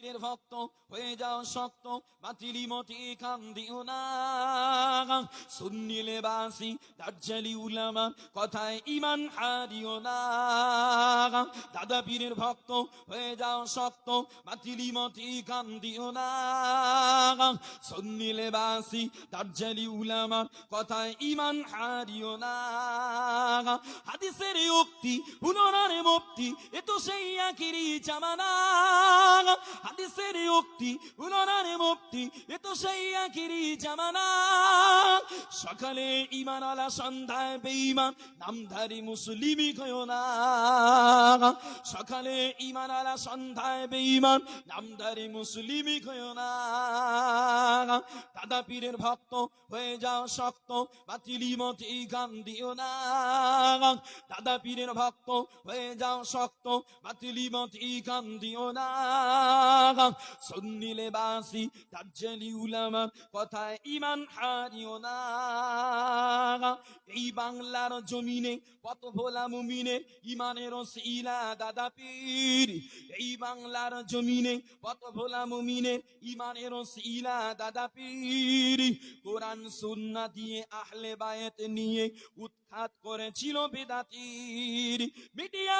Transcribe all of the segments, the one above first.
পীরের ভক্ত হয়ে যাও শক্ত বাতিলি মতি কান দিও না। সুন্নিলে বাসি দার্জালি উলামা, কথায় ইমান হারিও না। দাদা পীরের ভক্ত হয়ে যাও শক্ত বাতিলি মতি কান দিও না। সুন্নিলে বাসি দার্জালি উলামা, কথায় ইমান হারিও না। হাদিসের উক্তি পুনরার মুক্তি, এ তো সেই একই জামানা হাদিসের উক্তি পুনরার মুক্তি এ তো সেই একই জামানা সকালে ইমান আলা সন্ধ্যায় বেঈমান, নামধারী মুসলিমি কয়ো না। সকালে ইমান আলা সন্ধ্যায় বেঈমান, নামধারী মুসলিমি কয়ো না। দাদা পীরের ভক্ত হয়ে যাও শক্ত, বাতিলি মতি গান দিও না। দাদা পীরের ভক্ত হয়ে যাও শক্ত, বাতিলি মতি গান দিও না। সন্নিলে বাসি দার্জালি উলামা কথায় ইমান হারিও না। এই বাংলার জমিনে, কত ভোলা মুমিনে ইমানের শিলা দাদা পীর। এই বাংলার জমিনে, কত ভোলা মুমিনে ইমানের শিলা দাদা পীর। কোরআন, সুন্না দিয়ে আহলে বায়েত নিয়ে উৎখাত করেছিল বেদাতির।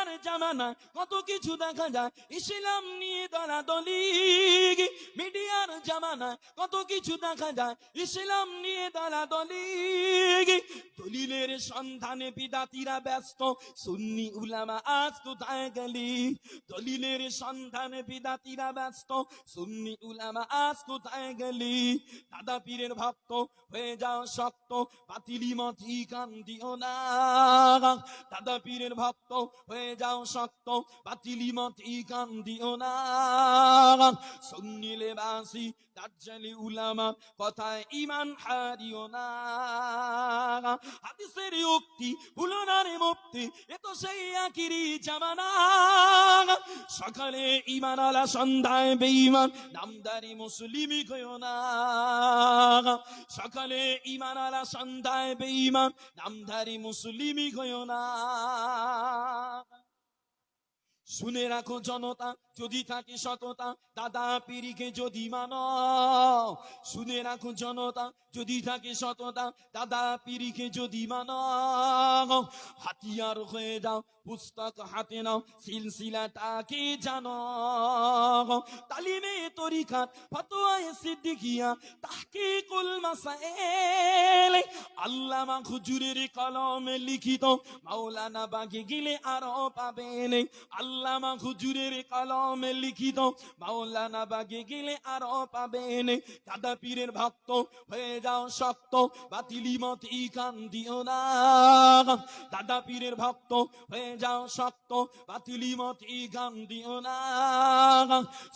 মিডিয়ার জামানা, কত কিছু দেখা যায়। ইসলাম নিয়ে দলাদলি, মিডিয়ার জামানা, কত কিছু দেখা যায়। ইসলাম নিয়ে দলাদলি, দলিলের সন্ধানে বিদাতিরা ব্যস্ত। সুন্নি উলামা আজ কোথায় গেলি। দলিলের সন্ধানে বিদাতিরা ব্যস্ত। সুন্নি উলামা আজ কোথায় গেলি। দাদা পীরের ভক্ত হয়ে যাও শক্ত। বাতিলি মতি কান দিও না। দাদা পীরের ভক্ত হয়ে যাও শক্ত, বাতিলি মতি কান দিও না। সুন্নিলে বাসি দার্জালি উলামা, কথায় ইমান হারিও না। হাদিসের উক্তি উলনারে মুক্তি, এ তো সেই একই জামানা সকালে ইমান আলা সন্ধ্যায় বেঈমান, নামদারি মুসলিমি কয়ো না। সকালে ইমান আলা সন্ধ্যায় বেঈমান নামধারী মুসলিমি কয়ো না। শুনে রাখো জনতা, যদি থাকে সততা, দাদা পিরিকে যদি মান। শুনে রাখো জনতা, যদি থাকে সততা, দাদা পিরিকে যদি মান। হাতিয়ার হয়ে যাও, পুস্তক হাতে নাও সিলসিলাটাকে জানো? তালিমে তরিকাত ফতোয়ায় সিদ্দিকিয়া তাকে মাসাইল আল্লামা হুজুরের কলমে লিখিত, মাওলানা বাগে গেলে আরও পাবেন। আল্লামা হুজুরের কলমে লিখিত, মাওলানা বাগে গেলে আরও পাবেন। দাদা পীরের ভক্ত, হয়ে যাও শক্ত, বাতিলি মতি কান দিও না। দাদা পীরের ভক্ত, হয়ে যাও শক্ত, বাতিলি মতি গান দিও না।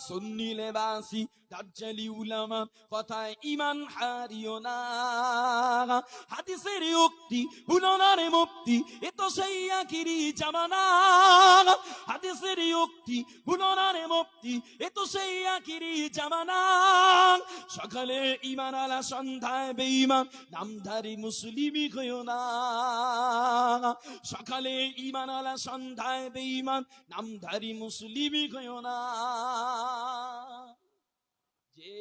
সুন্নিলে বাসি দার্জালি উলামা, কথায় ইমান হারিও না। হাদিসের উক্তি হুলনার মুক্তি, এ তো সেই আখিরি জামানা। হাদিসের উক্তি হুলনার মুক্তি, এ তো সেই আখিরি জামানা। সকালে ইমান আলা, সন্ধ্যায় বেঈমান, নামধারী মুসলিমি কয়ো না। সকালে ইমান আলা, সন্ধ্যায় বেঈমান, নামধারী মুসলিমি কয়ো না। যে